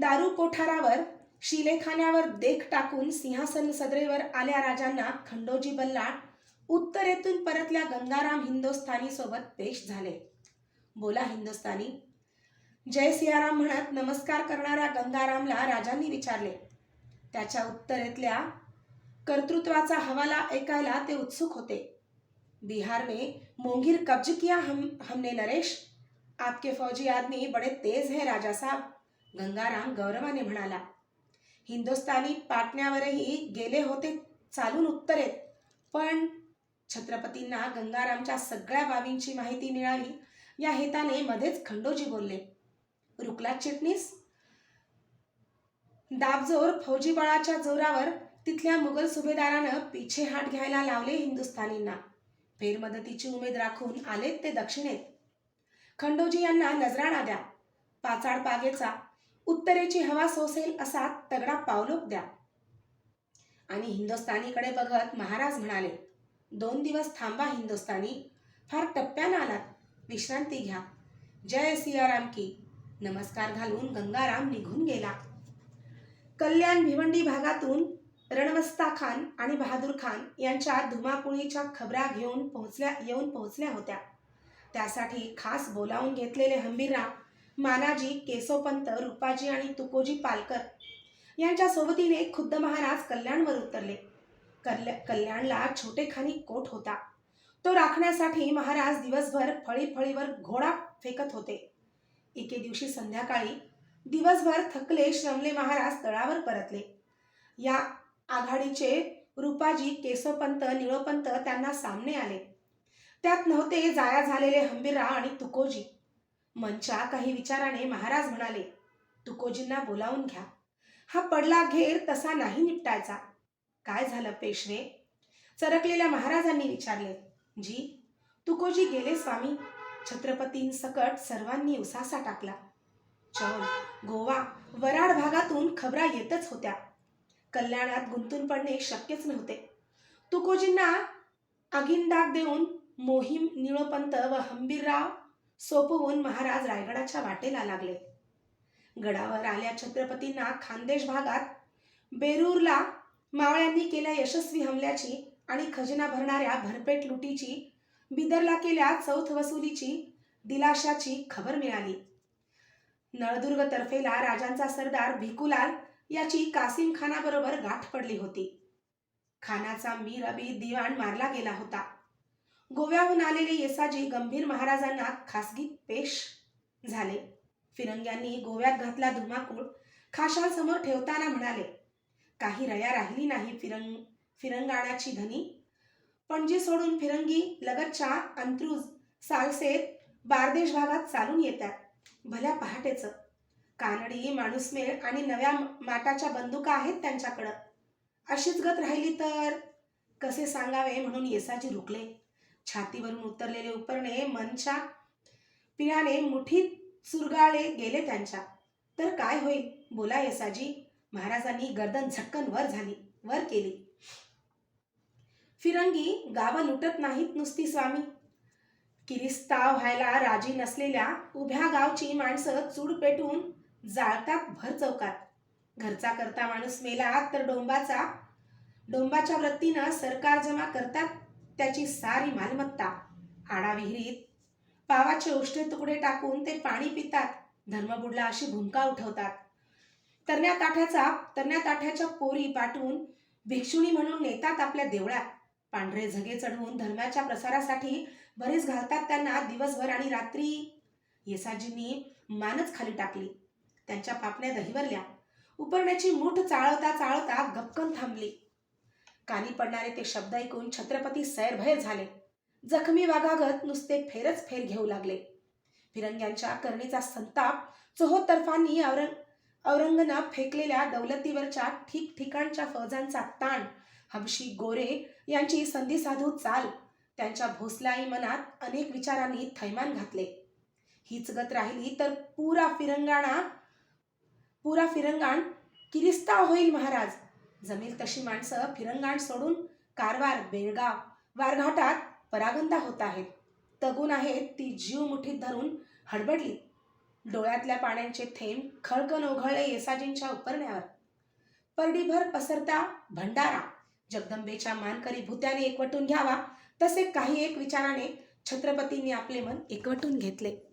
दारू कोठारावर शिलेखान्यावर देख टाकून सिंहासन सदरेवर आल्या राजांना खंडोजी बल्लाळ उत्तरेतून परतल्या गंगाराम हिंदुस्थानी सोबत पेश झाले. बोला हिंदुस्थानी. जय सियाराम म्हणत नमस्कार करणाऱ्या गंगारामला राजांनी विचारले. त्याच्या उत्तरेतल्या कर्तृत्वाचा हवाला ऐकायला ते उत्सुक होते. बिहार में मोंगीर कब्ज किया हम हमने नरेश. आपके फौजी आदमी बड़े तेज है राजा साहब. गंगाराम गौरवाने म्हणाला हिंदुस्थानी पाटण्यावरही गेले होते चालून उत्तरेत पण छत्रपतींना गंगारामच्या सगळ्या बाबींची माहिती मिळावी या हेताने मध्येच खंडोजी बोलले रुकला चिटणीस? दाबजोर फौजी बळाच्या जोरावर तिथल्या मुघल सुभेदारानं पिछेहाट घ्यायला लावले हिंदुस्थानींना. फेरमदतीची उमेद राखून आलेत ते दक्षिणेत. खंडोजी यांना नजराणा द्या. पाचाड पागेचा उत्तरेची हवा सोसेल असा तगडा पावलोक द्या. आणि हिंदुस्थानीकडे बघत महाराज म्हणाले दोन दिवस थांबा हिंदुस्थानी फार टप्प्यानं आलात. विश्रांती घ्या. जय सियाराम की. नमस्कार घालून गंगाराम निघून गेला. कल्याण भिवंडी भागातून रणवस्ता खान आणि बहादूर खान यांच्या धुमाकुळीच्या खबरा घेऊन पोहोचल्या येऊन पोहोचल्या होत्या. त्यासाठी खास बोलावून घेतलेले हंबीरराव मानाजी केसोपंत रुपाजी आणि तुकोजी पालकर यांच्या सोबतीने खुद्द महाराज कल्याणवर उतरले. कल्या कल्याणला छोटेखानी कोट होता. तो राखण्यासाठी महाराज दिवसभर फळी फळीवर घोडा फेकत होते. एके दिवशी संध्याकाळी दिवसभर थकले श्रमले महाराज तळावर परतले. या आघाडीचे रुपाजी केसोपंत निळोपंत त्यांना सामने आले. त्यात नव्हते जाया झालेले हंबीरराव आणि तुकोजी. मनच्या काही विचाराने महाराज म्हणाले तुकोजींना बोलावून घ्या. हा पडला घेर तसा नाही निपटायचा. काय झालं पेशवे चरकलेल्या महाराजांनी विचारले जी तुकोजी गेले स्वामी. छत्रपतींसकट सर्वांनी उसासा टाकला. चौल गोवा वराड भागातून खबरा येतच होत्या. कल्याणात गुंतून पडणे शक्यच नव्हते. तुकोजींना आगिंडाक देऊन मोहीम निळोपंत व हंबीरराव सोपवून महाराज रायगडाच्या वाटेला लागले. गडावर आल्या छत्रपतींना खानदेश भागात बेरूरला मावळ्यांनी केल्या यशस्वी हमल्याची आणि खजिना भरणाऱ्या भरपेट लुटीची बिदरला केल्या चौथ वसुलीची दिलाशाची खबर मिळाली. नळदुर्ग तर्फेला राजांचा सरदार भिकुलाल याची कासिम खानाबरोबर गाठ पडली होती. खानाचा मीर अबी दिवाण मारला गेला होता. गोव्याहून आलेले येसाजी गंभीर महाराजांना खासगी पेश झाले. फिरंग्यांनी गोव्यात घातला धुमाकूळ खाशांसमोर ठेवताना म्हणाले काही रया राहिली नाही फिरंग फिरंगाणाची धनी. पणजी सोडून फिरंगी लगतच्या अंत्रुज सालसेत बारदेश भागात चालून येतात भल्या पहाटेचं. कानडी माणूसमेळ आणि नव्या माटाच्या बंदुका आहेत त्यांच्याकडं. अशीच गत राहिली तर कसे सांगावे म्हणून येसाजी रुकले. छातीवरून उतरलेले उपरणे मनच्या पिण्याने मुठीत चुरगाळे गेले त्यांच्या. तर काय होईल? बोला येसाजी. महाराजांनी गर्दन झटकन वर झाली वर केली. फिरंगी गावं लुटत नाहीत नुसती स्वामी. किरिस्ताव व्हायला राजी नसलेल्या उभ्या गावची माणसं चूड पेटून जाळतात भर चौकात. घरचा करता माणूस मेला तर डोंबाचा डोंबाच्या वृत्तीनं सरकार जमा करतात. त्याची सारी मालमत्ता आडा विहिरीत. पावाचे उष्टे तुकडे टाकून ते पाणी पितात. धर्मबुडला अशी भूमिका उठवतात. तरण्या ताठ्याचा तरण्या ताठ्याच्या पोरी पाठवून भिक्षुणी म्हणून नेतात आपल्या देवळात. पांढरे झगे चढवून धर्माच्या प्रसारासाठी बरेच घालतात त्यांना दिवसभर आणि रात्री. येसाजींनी मानच खाली टाकली. त्यांच्या पापण्या दहिवरल्या. उपरण्याची मूठ चाळवता चाळवता गपकन थांबली. कानी पडणारे ते शब्द ऐकून छत्रपती सैरभय झाले. जखमी वाघागत नुसते फेरच फेर घेऊ लागले. फिरंग्यांच्या करणीचा संताप चोहोतर्फांनी औरंग औरंगनं फेकलेल्या दौलतीवरच्या ठिकठिकाणच्या फौजांचा ताण हबशी गोरे यांची संधी साधू चाल त्यांच्या भोसलाई मनात अनेक विचारांनी थैमान घातले. हीच गत राहिली तर पुरा फिरंगाणा पुरा फिरंगाण किरिस्ता होईल महाराज. जमेल तशी माणसं फिरंगाण सोडून कारवार बेळगाव वारघाटात परागंदा होत आहेत. तगून आहेत ती जीव मुठीत धरून हडबडली. डोळ्यातल्या पाण्याचे थेंब खळकन ओघळले येसाजींच्या उपरण्यावर. परडीभर पसरता भंडारा. जगदंबेच्या मानकरी भूत्याने एकवटून घ्यावा तसे काही एक विचाराने छत्रपतींनी आपले मन एकवटून घेतले.